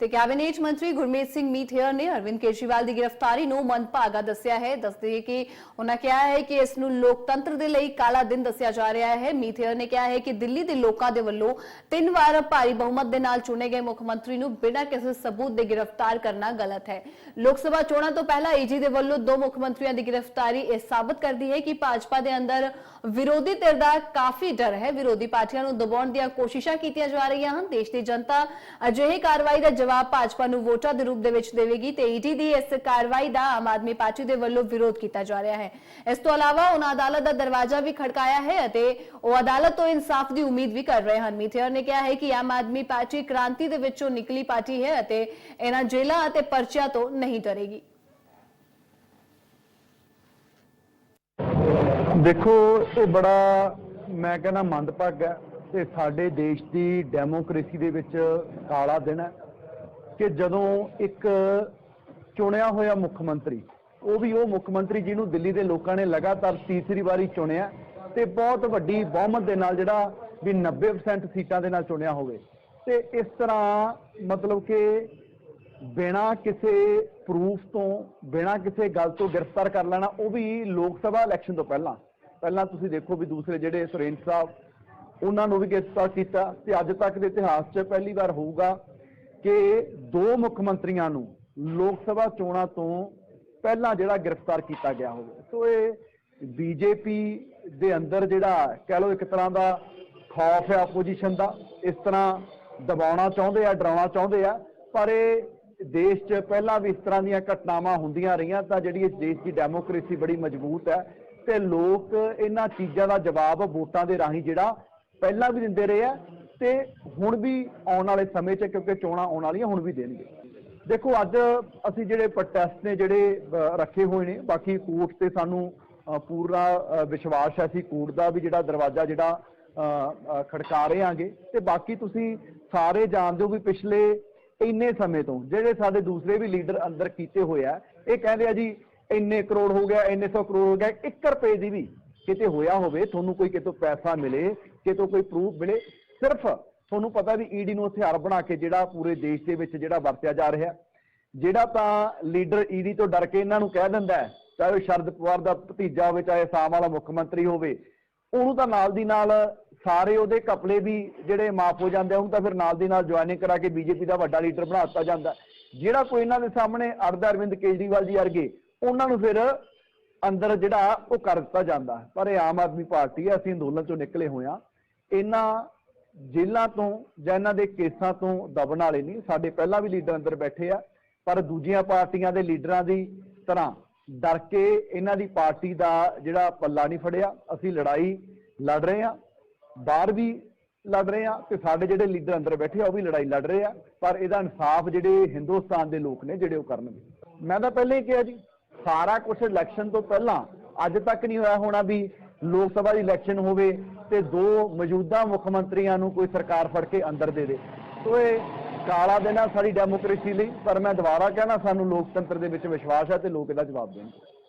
ਤੇ ਕੈਬਨਿਟ ਮੰਤਰੀ ਗੁਰਮੀਤ ਸਿੰਘ ਮੀਠੇਰ ਨੇ ਅਰਵਿੰਦ ਕੇਜਰੀਵਾਲ ਦੀ ਗ੍ਰਿਫਤਾਰੀ ਨੂੰ ਮੰਦਭਾਗਾ ਦੱਸਿਆ ਹੈ। ਦੱਸਦੇ ਕਿ ਉਹਨਾਂ ਕਿਹਾ ਹੈ ਕਿ ਇਸ ਨੂੰ ਲੋਕਤੰਤਰ ਦੇ ਲਈ ਕਾਲਾ ਦਿਨ ਦੱਸਿਆ ਜਾ ਰਿਹਾ ਹੈ। ਮੀਠੇਰ ਨੇ ਕਿਹਾ ਹੈ ਕਿ ਦਿੱਲੀ ਦੇ ਲੋਕਾਂ ਦੇ ਵੱਲੋਂ ਤਿੰਨ ਵਾਰ ਭਾਰੀ ਬਹੁਮਤ ਦੇ ਨਾਲ ਚੁਣੇ ਗਏ ਮੁੱਖ ਮੰਤਰੀ ਨੂੰ ਬਿਨਾਂ ਕਿਸੇ ਸਬੂਤ ਦੇ ਗ੍ਰਿਫਤਾਰ ਕਰਨਾ ਗਲਤ ਹੈ। ਲੋਕ ਸਭਾ ਚੋਣਾਂ ਤੋਂ ਪਹਿਲਾਂ ਈਜੀ ਦੇ ਵੱਲੋਂ ਦੋ ਮੁੱਖ ਮੰਤਰੀਆਂ ਦੀ ਗ੍ਰਿਫਤਾਰੀ ਇਹ ਸਾਬਤ ਕਰਦੀ ਹੈ ਕਿ ਭਾਜਪਾ ਦੇ ਅੰਦਰ ਵਿਰੋਧੀ ਧਿਰ ਦਾ ਕਾਫੀ ਡਰ ਹੈ। ਵਿਰੋਧੀ ਪਾਰਟੀਆਂ ਨੂੰ ਦਬਾਉਣ ਦੀਆਂ ਕੋਸ਼ਿਸ਼ਾਂ ਕੀਤੀਆਂ ਜਾ ਰਹੀਆਂ ਹਨ। ਦੇਸ਼ ਦੀ ਜਨਤਾ ਅਜਿਹੇ ਕਾਰਵਾਈ ਦਾ ਜਵਾਬ ਭਾਜਪਾ ਨੂੰ ਵੋਟਾਂ ਦੇ ਰੂਪ ਦੇ ਵਿੱਚ ਦੇਵੇਗੀ ਤੇ ਈਟੀ ਦੀ ਇਸ ਕਾਰਵਾਈ ਦਾ ਆਮ ਆਦਮੀ ਪਾਰਟੀ ਦੇ ਵੱਲੋਂ ਵਿਰੋਧ ਕੀਤਾ ਜਾ ਰਿਹਾ ਹੈ। ਇਸ ਤੋਂ ਇਲਾਵਾ ਉਹਨਾਂ ਅਦਾਲਤ ਦਾ ਦਰਵਾਜ਼ਾ ਵੀ ਖੜਕਾਇਆ ਹੈ ਅਤੇ ਉਹ ਅਦਾਲਤ ਤੋਂ ਇਨਸਾਫ ਦੀ ਉਮੀਦ ਵੀ ਕਰ ਰਹੇ ਹਨ। ਮੀਥੇਰ ਨੇ ਕਿਹਾ ਹੈ ਕਿ ਆਮ ਆਦਮੀ ਪਾਰਟੀ ਕ੍ਰਾਂਤੀ ਦੇ ਵਿੱਚੋਂ ਨਿਕਲੀ ਪਾਰਟੀ ਹੈ ਅਤੇ ਇਹਨਾਂ ਜੇਲ੍ਹਾਂ ਅਤੇ ਪਰਚਿਆਂ ਤੋਂ ਨਹੀਂ ਡਰੇਗੀ। ਦੇਖੋ, ਇਹ ਬੜਾ, ਮੈਂ ਕਹਿੰਦਾ ਮੰਦਭਾਗਾ ਤੇ ਸਾਡੇ ਦੇਸ਼ ਦੀ ਡੈਮੋਕ੍ਰੇਸੀ ਦੇ ਵਿੱਚ ਕਾਲਾ ਦਿਨ ਹੈ। ਕਿ ਜਦੋਂ ਇੱਕ ਚੁਣਿਆ ਹੋਇਆ ਮੁੱਖ ਮੰਤਰੀ, ਉਹ ਵੀ ਉਹ ਮੁੱਖ ਮੰਤਰੀ ਜਿਹਨੂੰ ਦਿੱਲੀ ਦੇ ਲੋਕਾਂ ਨੇ ਲਗਾਤਾਰ ਤੀਸਰੀ ਵਾਰੀ ਚੁਣਿਆ ਤੇ ਬਹੁਤ ਵੱਡੀ ਬਹੁਮਤ ਦੇ ਨਾਲ ਜਿਹੜਾ ਵੀ 90% ਸੀਟਾਂ ਦੇ ਨਾਲ ਚੁਣਿਆ ਹੋਵੇ। ਤੇ ਇਸ ਤਰ੍ਹਾਂ ਮਤਲਬ ਕਿ ਬਿਨਾ ਕਿਸੇ ਪ੍ਰੂਫ ਤੋਂ, ਬਿਨਾ ਕਿਸੇ ਗੱਲ ਤੋਂ ਗ੍ਰਿਫਤਾਰ ਕਰ ਲੈਣਾ, ਉਹ ਵੀ ਲੋਕ ਸਭਾ ਇਲੈਕਸ਼ਨ ਤੋਂ ਪਹਿਲਾਂ। ਪਹਿਲਾਂ ਤੁਸੀਂ ਦੇਖੋ ਵੀ ਦੂਸਰੇ ਜਿਹੜੇ ਸੁਰੇਂਦਰ ਸਾਹਿਬ, ਉਹਨਾਂ ਨੂੰ ਵੀ ਗ੍ਰਿਫਤਾਰ ਕੀਤਾ ਤੇ ਅੱਜ ਤੱਕ ਦੇ ਇਤਿਹਾਸ 'ਚ ਪਹਿਲੀ ਵਾਰ ਹੋਊਗਾ। ਕਿ ਦੋ ਮੁੱਖ ਮੰਤਰੀਆਂ ਨੂੰ ਲੋਕ ਸਭਾ ਚੋਣਾਂ ਤੋਂ ਪਹਿਲਾਂ ਜਿਹੜਾ ਗ੍ਰਿਫਤਾਰ ਕੀਤਾ ਗਿਆ ਹੋਵੇ। ਸੋ ਇਹ ਬੀਜੇਪੀ ਦੇ ਅੰਦਰ ਜਿਹੜਾ ਕਹਿ ਲਓ ਇੱਕ ਤਰ੍ਹਾਂ ਦਾ ਖੌਫ ਹੈ ਆਪੋਜੀਸ਼ਨ ਦਾ, ਇਸ ਤਰ੍ਹਾਂ ਦਬਾਉਣਾ ਚਾਹੁੰਦੇ ਆ, ਡਰਾਉਣਾ ਚਾਹੁੰਦੇ ਆ, ਪਰ ਇਹ ਦੇਸ਼ 'ਚ ਪਹਿਲਾਂ ਵੀ ਇਸ ਤਰ੍ਹਾਂ ਦੀਆਂ ਘਟਨਾਵਾਂ ਹੁੰਦੀਆਂ ਰਹੀਆਂ ਤਾਂ ਜਿਹੜੀ ਇਸ ਦੇਸ਼ ਦੀ ਡੈਮੋਕ੍ਰੇਸੀ ਬੜੀ ਮਜ਼ਬੂਤ ਹੈ ਤੇ ਲੋਕ ਇਹਨਾਂ ਚੀਜ਼ਾਂ ਦਾ ਜਵਾਬ ਵੋਟਾਂ ਦੇ ਰਾਹੀਂ ਜਿਹੜਾ ਪਹਿਲਾਂ ਵੀ ਦਿੰਦੇ ਰਹੇ ਆ ਤੇ ਹੁਣ ਵੀ ਆਉਣ ਵਾਲੇ ਸਮੇਂ 'ਚ, ਕਿਉਂਕਿ ਚੋਣਾਂ ਆਉਣ ਵਾਲੀਆਂ ਹੁਣ ਵੀ ਦੇਣਗੇ। ਦੇਖੋ, ਅੱਜ ਅਸੀਂ ਜਿਹੜੇ ਪ੍ਰੋਟੈਸਟ ਨੇ ਜਿਹੜੇ ਰੱਖੇ ਹੋਏ ਨੇ, ਬਾਕੀ ਕੋਰਟ ਤੇ ਸਾਨੂੰ ਪੂਰਾ ਵਿਸ਼ਵਾਸ ਹੈ ਅਸੀਂ ਕੋਰਟ ਦਾ ਵੀ ਜਿਹੜਾ ਦਰਵਾਜ਼ਾ ਜਿਹੜਾ ਖੜਕਾ ਰਹੇ ਆਂਗੇ ਤੇ ਬਾਕੀ ਤੁਸੀਂ ਸਾਰੇ ਜਾਣਦੇ ਹੋ ਵੀ ਪਿਛਲੇ ਇੰਨੇ ਸਮੇਂ ਤੋਂ ਜਿਹੜੇ ਸਾਡੇ ਦੂਸਰੇ ਵੀ ਲੀਡਰ ਅੰਦਰ ਕੀਤੇ ਹੋਏ ਆ, ਇਹ ਕਹਿੰਦੇ ਆ ਜੀ, ਇੰਨੇ ਕਰੋੜ ਹੋ ਗਿਆ, ਇੰਨੇ ਸੌ ਕਰੋੜ ਹੋ ਗਿਆ 1 ਰੁਪਏ ਦੀ ਵੀ ਕਿਤੇ ਹੋਇਆ ਹੋਵੇ, ਤੁਹਾਨੂੰ ਕੋਈ ਕਿਤੋਂ ਪੈਸਾ ਮਿਲੇ, ਕਿਤੋਂ ਕੋਈ ਪ੍ਰੂਫ ਮਿਲੇ ਸਿਰਫ ਤੁਹਾਨੂੰ ਪਤਾ ਵੀ ਈਡੀ ਨੂੰ ਹਥਿਆਰ ਬਣਾ ਕੇ ਜਿਹੜਾ ਪੂਰੇ ਦੇਸ਼ ਦੇ ਵਿੱਚ ਜਿਹੜਾ ਵਰਤਿਆ ਜਾ ਰਿਹਾ, ਜਿਹੜਾ ਤਾਂ ਲੀਡਰ ਈਡੀ ਤੋਂ ਡਰ ਕੇ ਇਹਨਾਂ ਨੂੰ ਕਹਿ ਦਿੰਦਾ ਚਾਹੇ ਉਹ ਸ਼ਰਦ ਪਵਾਰ ਦਾ ਭਤੀਜਾ ਹੋਵੇ, ਚਾਹੇ ਆਸਾਮ ਵਾਲਾ ਮੁੱਖ ਮੰਤਰੀ ਹੋਵੇ, ਉਹਨੂੰ ਤਾਂ ਨਾਲ ਦੀ ਨਾਲ ਸਾਰੇ ਉਹਦੇ ਕਪੜੇ ਵੀ ਜਿਹੜੇ ਮਾਫ ਹੋ ਜਾਂਦੇ ਆ, ਉਹਨੂੰ ਤਾਂ ਫਿਰ ਨਾਲ ਦੀ ਨਾਲ ਜੁਆਇਨਿੰਗ ਕਰਾ ਕੇ ਬੀਜੇਪੀ ਦਾ ਵੱਡਾ ਲੀਡਰ ਬਣਾ ਦਿੱਤਾ ਜਾਂਦਾ ਜਿਹੜਾ ਕੋਈ ਇਹਨਾਂ ਦੇ ਸਾਹਮਣੇ ਅਰਦਾ ਅਰਵਿੰਦ ਕੇਜਰੀਵਾਲ ਜੀ ਵਰਗੇ, ਉਹਨਾਂ ਨੂੰ ਫਿਰ ਅੰਦਰ ਜਿਹੜਾ ਉਹ ਕਰ ਦਿੱਤਾ ਜਾਂਦਾ ਪਰ ਇਹ ਆਮ ਆਦਮੀ ਪਾਰਟੀ ਹੈ, ਅਸੀਂ ਅੰਦੋਲਨ ਚੋਂ ਨਿਕਲੇ ਹੋਏ ਆ ਇਹਨਾਂ ਜੇਲਾਂ ਤੋਂ ਜਾਂ ਇਹਨਾਂ ਦੇ ਕੇਸਾਂ ਤੋਂ ਦਬਣ ਵਾਲੇ ਨਹੀਂ, ਸਾਡੇ ਪਹਿਲਾਂ ਵੀ ਲੀਡਰ ਅੰਦਰ ਬੈਠੇ ਆ, ਪਰ ਦੂਜੀਆਂ ਪਾਰਟੀਆਂ ਦੇ ਲੀਡਰਾਂ ਦੀ ਤਰ੍ਹਾਂ ਡਰ ਕੇ ਇਹਨਾਂ ਦੀ ਪਾਰਟੀ ਦਾ ਜਿਹੜਾ ਪੱਲਾ ਨਹੀਂ ਫੜਿਆ, ਅਸੀਂ ਲੜਾਈ ਲੜ ਰਹੇ ਆ ਬਾਹਰ ਵੀ ਲੜ ਰਹੇ ਆ ਤੇ ਸਾਡੇ ਜਿਹੜੇ ਲੀਡਰ ਅੰਦਰ ਬੈਠੇ ਆ, ਉਹ ਵੀ ਲੜਾਈ ਲੜ ਰਹੇ ਆ, ਪਰ ਇਹਦਾ ਇਨਸਾਫ ਜਿਹੜੇ ਹਿੰਦੁਸਤਾਨ ਦੇ ਲੋਕ ਨੇ, ਜਿਹੜੇ ਉਹ ਕਰਨਗੇ। ਮੈਂ ਤਾਂ ਪਹਿਲਾਂ ਹੀ ਕਿਹਾ ਜੀ, ਸਾਰਾ ਕੁਝ ਇਲੈਕਸ਼ਨ ਤੋਂ ਪਹਿਲਾਂ, ਅੱਜ ਤੱਕ ਨਹੀਂ ਹੋਇਆ ਹੋਣਾ ਵੀ ਲੋਕ ਸਭਾ ਦੀ ਇਲੈਕਸ਼ਨ ਹੋਵੇ ਤੇ ਦੋ ਮੌਜੂਦਾ ਮੁੱਖ ਮੰਤਰੀਆਂ ਨੂੰ ਕੋਈ ਸਰਕਾਰ ਫੜ ਕੇ ਅੰਦਰ ਦੇ ਦੇ। ਸੋ ਇਹ ਕਾਲਾ ਦਿਨ ਆ ਸਾਡੀ ਡੈਮੋਕ੍ਰੇਸੀ ਲਈ, ਪਰ ਮੈਂ ਦੁਬਾਰਾ ਕਹਿਣਾ, ਸਾਨੂੰ ਲੋਕਤੰਤਰ ਦੇ ਵਿੱਚ ਵਿਸ਼ਵਾਸ ਹੈ ਤੇ ਲੋਕ ਇਹਦਾ ਜਵਾਬ ਦੇਣਗੇ।